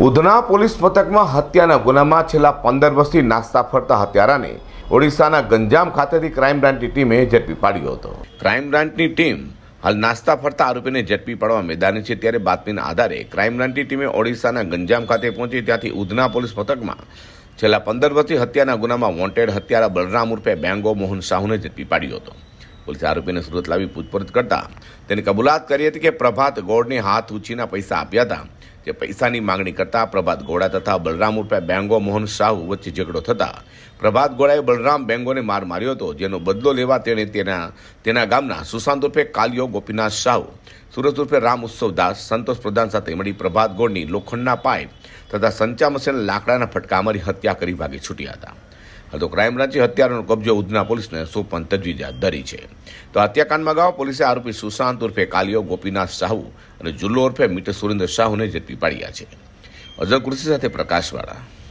Udhna police મથકમાં હત્યાના ગુનામાં છેલ્લા પંદર વર્ષથી નાસ્તા ફરતા હત્યારાને ઓડિશાના ગંજામ ખાતેથી ક્રાઇમ બ્રાન્ચની ટીમે ઝડપી પાડ્યો હતો. ક્રાઇમ બ્રાન્ચની ટીમ હાલ નાસ્તા ફરતા આરોપીને ઝડપી પાડવા મેદાને છે ત્યારે બાતમીના આધારે ક્રાઇમ બ્રાન્ચની ટીમે ઓડિશાના ગંજામ ખાતે પહોંચી ત્યાંથી ઉધના પોલીસ મથકમાં છેલ્લા પંદર વર્ષથી હત્યાના ગુનામાં વોન્ટેડ હત્યારા બલરામ ઉર્ફે બેંગો મોહન સાહુને ઝડપી પાડ્યો હતો. પોલીસે આરોપીને સુરત લાવી પૂછપરછ કરતા તેની કબૂલાત કરી હતી કે પ્રભાત ગોળને હાથ ઉછીના પૈસા આપ્યા હતા. જે પૈસાની માંગણી કરતા પ્રભાત ગોળા તથા બલરામ ઉર્ફે બેંગો મોહન સાહુ વચ્ચે ઝઘડો થતા પ્રભાત ગોળાએ બલરામ બેંગોને માર માર્યો હતો, જેનો બદલો લેવા તેણે તેના તેના ગામના સુશાંત ઉર્ફે કાલિયો ગોપીનાથ સાહુ સુરત ઉર્ફે રામ ઉત્સવ દાસ, સંતોષ પ્રધાન સાથે મળી પ્રભાત ગોળની લોખંડના પાઇપ તથા સંચા મશીન લાકડાના ફટકા મારી હત્યા કરી ભાગી છૂટ્યા હતા. તો ક્રાઇમ બ્રાન્ચે હત્યારાનો કબજો ઉધના પોલીસને સોંપવાની તજવીજ હાથ ધરી છે. તો હત્યાકાંડમાં અગાઉ પોલીસે આરોપી સુશાંત ઉર્ફે કાલિયો, ગોપીનાથ સાહુ અને જુલ્લો ઉર્ફે મીટર સુરેન્દ્ર સાહુને ઝડપી પાડ્યા છે. અજર કૃષિ સાથે પ્રકાશવાળા.